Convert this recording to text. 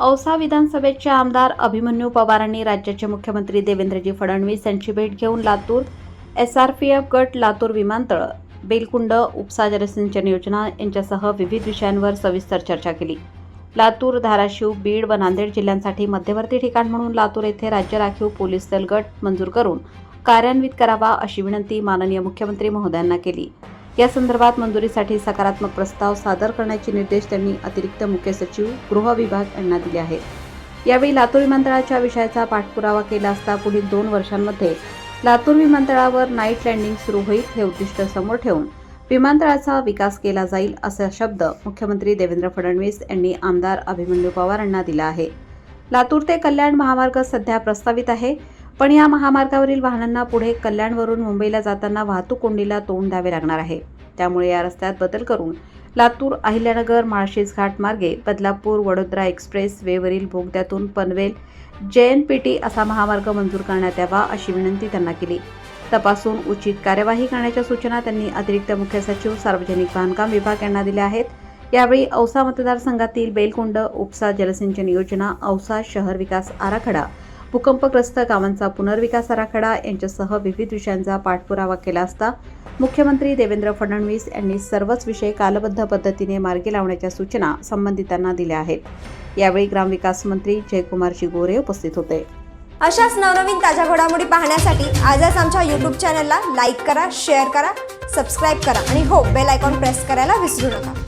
औसा विधानसभेचे आमदार अभिमन्यू पवारांनी राज्याचे मुख्यमंत्री देवेंद्रजी फडणवीस यांची भेट घेऊन Latur S R P F गट लातूर विमानतळ बेलकुंड उपसा जलसिंचन योजना यांच्यासह विविध विषयांवर सविस्तर चर्चा केली. लातूर धाराशिव बीड व नांदेड जिल्ह्यांसाठी मध्यवर्ती ठिकाण म्हणून लातूर येथे राज्य राखीव पोलीस दल गट मंजूर करून कार्यान्वित करावा अशी विनंती माननीय मुख्यमंत्री महोदयांना केली. या संदर्भात मंजुरीसाठी सकारात्मक प्रस्ताव सादर करण्याचे निर्देश त्यांनी अतिरिक्त मुख्य सचिव गृह विभाग यांना दिले आहेत. यावेळी लातूर विमानतळाच्या विषयाचा पाठपुरावा केला असता पुढील दोन वर्षांमध्ये लातूर विमानतळावर नाईट लँडिंग सुरू होईल हे उद्दिष्ट समोर ठेवून विमानतळाचा विकास केला जाईल असा शब्द मुख्यमंत्री देवेंद्र फडणवीस यांनी आमदार अभिमन्यू पवार यांना दिला आहे. लातूर ते कल्याण महामार्ग सध्या प्रस्तावित आहे. पण या महामार्गावरील वाहनांना पुढे कल्याणवरून मुंबईला जाताना वाहतूक कोंडीला तोंड द्यावे लागणार आहे. त्यामुळे या रस्त्यात बदल करून लातूर अहिल्यानगर माळशेज घाट मार्गे बदलापूर वडोदरा एक्सप्रेस वेवरील बोगद्यातून पनवेल जैन पी टी असा महामार्ग मंजूर करण्यात यावा अशी विनंती त्यांना केली. तपासून उचित कार्यवाही करण्याच्या सूचना त्यांनी अतिरिक्त मुख्य सचिव सार्वजनिक बांधकाम विभाग यांना दिल्या आहेत. यावेळी औसा मतदारसंघातील बेलकुंड उपसा जलसिंचन योजना औसा शहर विकास आराखडा भूकंपग्रस्त गावांचा पुनर्विकास आराखडा यांच्यासह विविध विषयांचा पाठपुरावा केला असता मुख्यमंत्री देवेंद्र फडणवीस यांनी सर्वच विषय कालबद्ध पद्धतीने मार्गी लावण्याच्या सूचना संबंधितांना दिल्या आहेत. यावेळी ग्रामविकास मंत्री जयकुमार गोरे उपस्थित होते. अशाच नवनवीन ताज्या घडामोडी पाहण्यासाठी आजच आमच्या यूट्यूब चॅनलला लाईक करा शेअर करा सबस्क्राईब करा आणि हो बेल आयकॉन प्रेस करायला विसरू नका.